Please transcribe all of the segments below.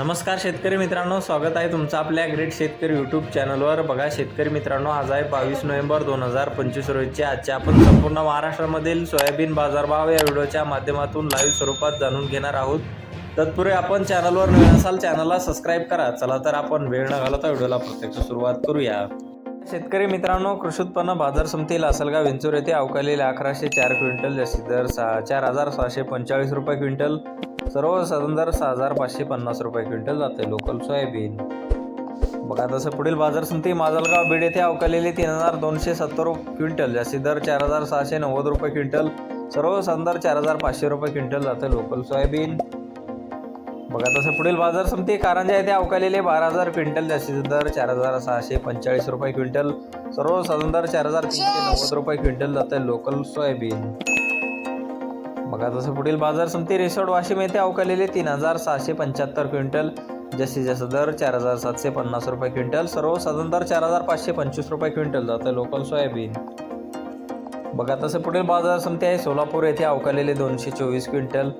नमस्कार शेतकरी मित्रांनो स्वागत आहे तुमचं आपल्या ग्रेट शेतकरी यूट्यूब चॅनलवर बघा शेतकरी मित्रांनो आज आहे बावीस नोव्हेंबर दोन हजार पंचवीस रोजीचे आजच्या आपण संपूर्ण महाराष्ट्रामधील सोयाबीन बाजारभाव या व्हिडिओच्या माध्यमातून लाईव्ह स्वरूपात जाणून घेणार आहोत. तत्पूर्वी आपण चॅनलवर नवीन असाल चॅनलला सबस्क्राईब करा. चला तर आपण वेळ न घालता व्हिडिओला प्रत्यक्ष सुरुवात करूया. शेतकरी मित्रांनो कृषी उत्पन्न बाजार समिती लासलगाव विंचूर येथे अवकालेले अकराशे चार क्विंटल जास्तीत दर सहा चार हजार सहाशे पंचेचाळीस रुपये क्विंटल सर्व साधारण दर सहा हजार पाचशे पन्नास रुपये क्विंटल जाते लोकल सोयाबीन. बघा तसं पुढील बाजार समिती माजलगाव बीड येथे अवकालेली तीन हजार दोनशे सत्तर क्विंटल जास्तीत दर चार हजार सहाशे नव्वद रुपये क्विंटल. सर्व साधारण दर चार हजार पाचशे रुपये क्विंटल जाते लोकल सोयाबीन. बघा तसं पुढील बाजार समिती कारंजा येथे अवकालेले बारा हजार क्विंटल जास्तीत दर चार हजार सहाशे पंचेचाळीस रुपये क्विंटल. सर्व साधारण दर चार हजार तीनशे नव्वद रुपये क्विंटल जाते लोकल सोयाबीन. बघा तसं पुढील बाजार समिती रिसॉर्ट वाशिम येथे अवकालेले तीन हजार सहाशे पंच्याहत्तर क्विंटल. जास्तीत जास्त दर चार हजार सातशे पन्नास रुपये क्विंटल. सर्व साधारण दर चार हजार पाचशे पंचवीस रुपये क्विंटल जातं लोकल सोयाबीन. बघा तसं पुढील बाजार समिती आहे. सोलापूर येथे अवकालेले दोनशे चोवीस क्विंटल.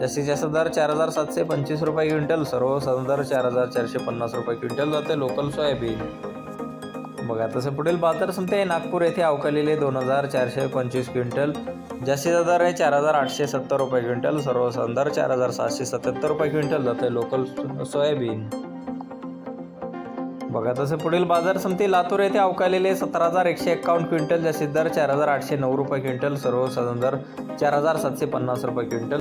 जास्तीत जास्त दर चार हजार सातशे पंचवीस रुपये क्विंटल सर्व साधारण दर चार हजार चारशे पन्नास रुपये क्विंटल जाते लोकल सोयाबीन. बघा तसं पुढील बाजार समते नागपूर येथे अवकालेले दोन हजार चारशे पंचवीस क्विंटल जास्तीत दर आहे चार हजार आठशे सत्तर रुपये क्विंटल सर्वसाधारण दर चार हजार सातशे सत्याहत्तर रुपये क्विंटल जाते लोकल सोयाबीन. बघा तसं पुढील बाजार समते लातूर येथे अवकालेले सतरा हजार एकशे एक्कावन्न क्विंटल जास्तीत दर चार हजार आठशे नऊ रुपये क्विंटल सर्वसाधारण दर चार हजार सातशे पन्नास रुपये क्विंटल.